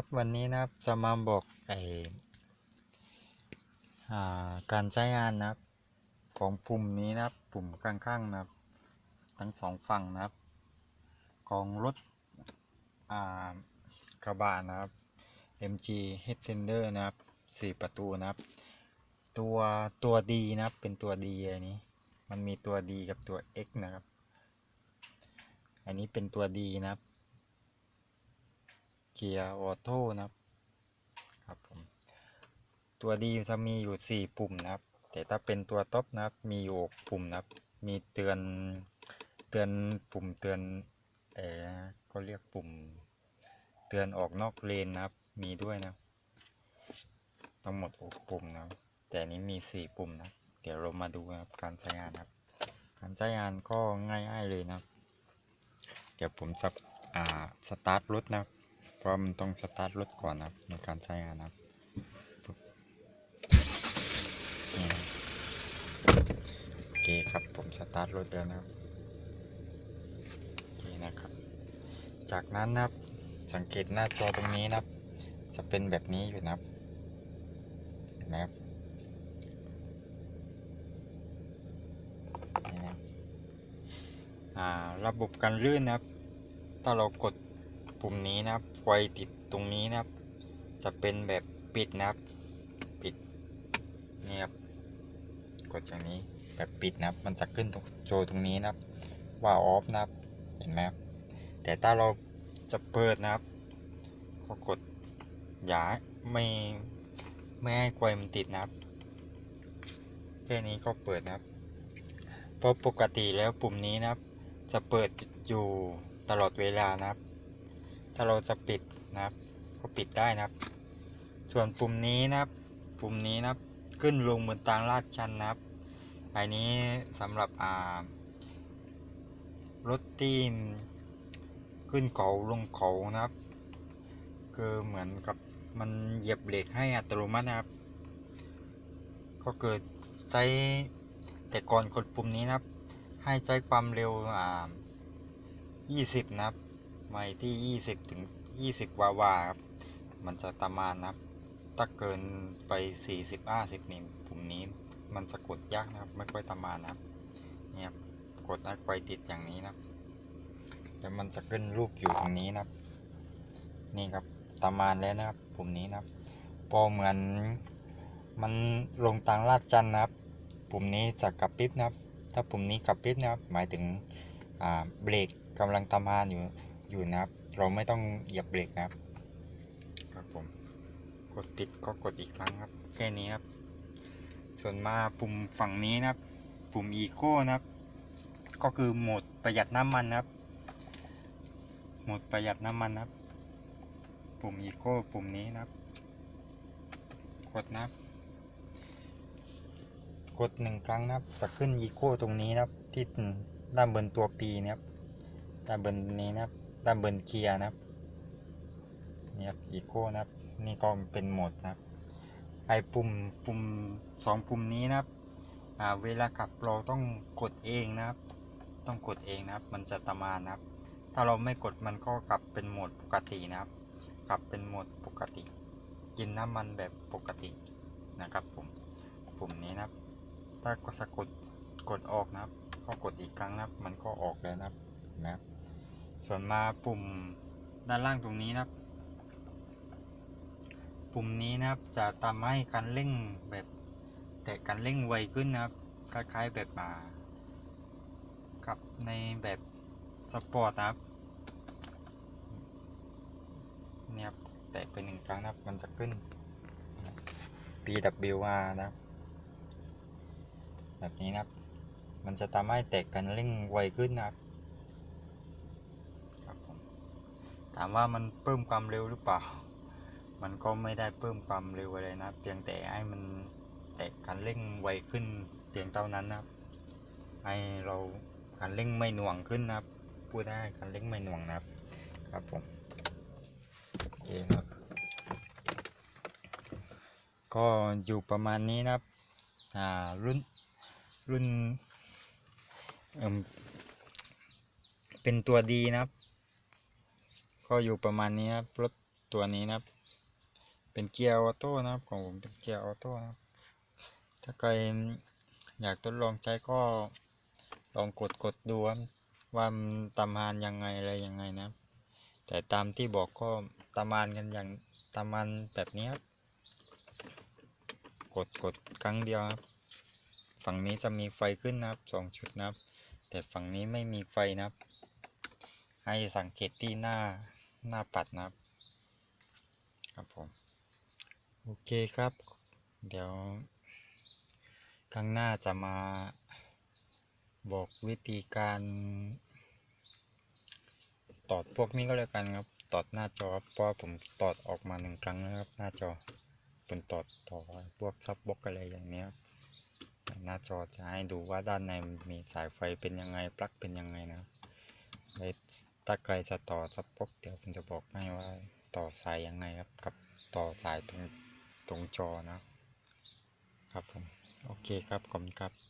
ครับวันนี้นะครับจะมาบอกไอาการใช้งานนะครับ ของปุ่มนี้นะครับ ปุ่มข้างๆนะครับ ทั้งสองฝั่งนะครับ ของรถกระบะนะครับ MG Head Tender นะครับสี่ประตูนะครับ ตัวตัวดีนะครับเป็นตัวดีอันนี้ มันมีตัวดีกับตัว X นะครับ อันนี้เป็นตัวดีนะครับ เกียร์ออโต้นะครับครับผมตัวดีจะมีอยู่ 4 ปุ่มนะครับ แต่ถ้าเป็นตัวท็อปนะครับมีอยู่6ปุ่มนะครับ มีเตือนเตือนปุ่มเตือนเออก็เรียกปุ่ม เตือนออกนอกเลนนะครับ มีด้วยนะทั้งหมด6ปุ่มนะแต่นี้มี 4 ปุ่มนะเดี๋ยวเรามาดูนะครับการใช้งานครับ การใช้งานก็ง่ายๆเลยนะเดี๋ยวผมจะอ่าสตาร์ทรถนะครับ เพราะมันต้องสตาร์ทรถก่อนนะครับในการใช้งานนะครับโอเคครับผมสตาร์ทรถแล้วนะครับโอเคนะครับ จากนั้นนะครับสังเกตหน้าจอตรงนี้นะครับ จะเป็นแบบนี้อยู่นะครับเห็นไหมครับนี่นะครับระบบการลื่นนะครับ ถ้าเรากด ปุ่มนี้นะครับไฟติดตรงนี้นะครับ จะเป็นแบบปิดนะครับ ปิดเนี่ยครับกดอย่างนี้แบบปิดนะครับ มันจะขึ้นตรงโจตรงนี้นะครับ ว่าออฟนะครับ เห็นไหมครับ แต่ถ้าเราจะเปิดนะครับ ก็กดอย่าไม่ไม่ให้ไฟมันติดนะครับ แค่นี้ก็เปิดนะครับ เพราะปกติแล้วปุ่มนี้นะครับ จะเปิดอยู่ตลอดเวลานะครับ ถ้าเราจะปิดนะครับ ก็ปิดได้นะครับ ส่วนปุ่มนี้นะครับ ปุ่มนี้นะครับขึ้นลงบนทางลาดชันนะครับอันนี้สำหรับอ่ารถที่ขึ้นเขาลงเขานะครับ คือเหมือนกับมันเหยียบเบรกให้อัตโนมัตินะครับ ก็เกิดใช้แต่ก่อนกดปุ่มนี้นะครับ ให้ใช้ความเร็วอ่า20 นะครับ ไม่ที่ 20 ถึง 20 วาวาครับ มันจะประมาณนะครับ ถ้าเกินไป 40 50นี่ปุ่มนี้มันจะกดยากนะครับ ไม่ค่อยประมาณนะครับเนี่ยครับกดให้ไฟติดอย่างนี้นะแล้วมันจะขึ้นรูปอยู่ตรงนี้นะครับ นี่ครับประมาณแล้วนะครับปุ่มนี้นะครับ พอเหมือนมันลงทางลาดจันทร์นะครับ ปุ่มนี้จะกระพริบนะครับ ถ้าปุ่มนี้กระพริบนะครับ หมายถึงเบรกกำลังทำงานอยู่ อยู่นะครับ เราไม่ต้องเหยียบเบรกนะครับ ครับผม กดปิดก็กดอีกครั้งครับ แค่นี้ครับ ส่วนมาปุ่มฝั่งนี้นะครับ ปุ่มอีโก้นะครับ ก็คือโหมดประหยัดน้ำมันนะครับ โหมดประหยัดน้ำมันนะครับ ปุ่มอีโก้ปุ่มนี้นะครับ กดนะครับกดหนึ่งครั้งนะครับจะขึ้นอีโก้ตรงนี้นะครับที่ด้านบนตัวปีนะครับด้านบนนี้นะครับ ด้านบนเกียร์นะครับนี่ครับอีโก้นะครับนี่ก็เป็นโหมดนะครับ ไอปุ่มปุ่มสองปุ่มนี้นะครับเวลาขับเราต้องกดเองนะครับ ต้องกดเองนะครับ มันจะตามานนะครับ ถ้าเราไม่กดมันก็กลับเป็นโหมดปกตินะครับ กลับเป็นโหมดปกติ กินน้ำมันแบบปกตินะครับผมปุ่มนี้นะครับ ถ้าก็สะกดกดออกนะครับ ก็กดอีกครั้งนะครับ มันก็ออกแล้วนะครับนะครับ ส่วนมาปุ่มด้านล่างตรงนี้นะครับ ปุ่มนี้นะครับจะทำให้การเร่งแบบแต่การเร่งไวขึ้นนะครับคล้ายๆแบบมากับในแบบสปอร์ตนะครับเนี่ยครับแตะไปหนึ่งครั้งนะครับมันจะขึ้น PWR นะครับ แบบนี้นะครับ มันจะทำให้แตกกันเร่งไวขึ้นนะครับครับผม ถามว่ามันเพิ่มความเร็วหรือเปล่า มันก็ไม่ได้เพิ่มความเร็วอะไรนะเพียงแต่ให้มันแตกกันเร่งไวขึ้นเพียงเท่านั้นนะครับให้เราการเร่งไม่หน่วงขึ้นนะครับพูดได้การเร่งไม่หน่วงนะครับ ครับผมโอเคนะครับก็อยู่ประมาณนี้นะครับอ่ารุ่นรุ่นเอ่มเป็นตัวดีนะครับ ก็อยู่ประมาณนี้ครับรถตัวนี้นะครับ เป็นเกียร์ออโต้นะครับของผมเป็นเกียร์ออโต้นะครับถ้าใครอยากทดลองใช้ก็ลองกดกดดูว่ามันตามานยังไงอะไรยังไงนะ แต่ตามที่บอกก็ตามานกันอย่างตามานแบบนี้ครับกดกดครั้งเดียวครับ ฝั่งนี้จะมีไฟขึ้นนะครับสองจุดนะครับ แต่ฝั่งนี้ไม่มีไฟนะครับ ให้สังเกตที่หน้า หน้าปัดนะครับ ครับผม โอเคครับ เดี๋ยว ครั้งหน้าจะมาบอกวิธีการตอดพวกนี้ก็แล้วกันครับ ตอดหน้าจอครับเพราะผมตอดออกมาหนึ่งครั้งแล้วครับ หน้าจอเป็นตอดต่อพวกซับบล็อกอะไรอย่างเนี้ยครับหน้าจอจะให้ดูว่าด้านในมีสายไฟเป็นยังไงปลั๊กเป็นยังไงนะครับ ถ้าใครจะต่อซับบล็อกเดี๋ยวผมจะบอกให้ว่าต่อสายยังไงครับกับต่อสายตรงตรงจอนะครับครับผมโอเคครับขอบคุณครับ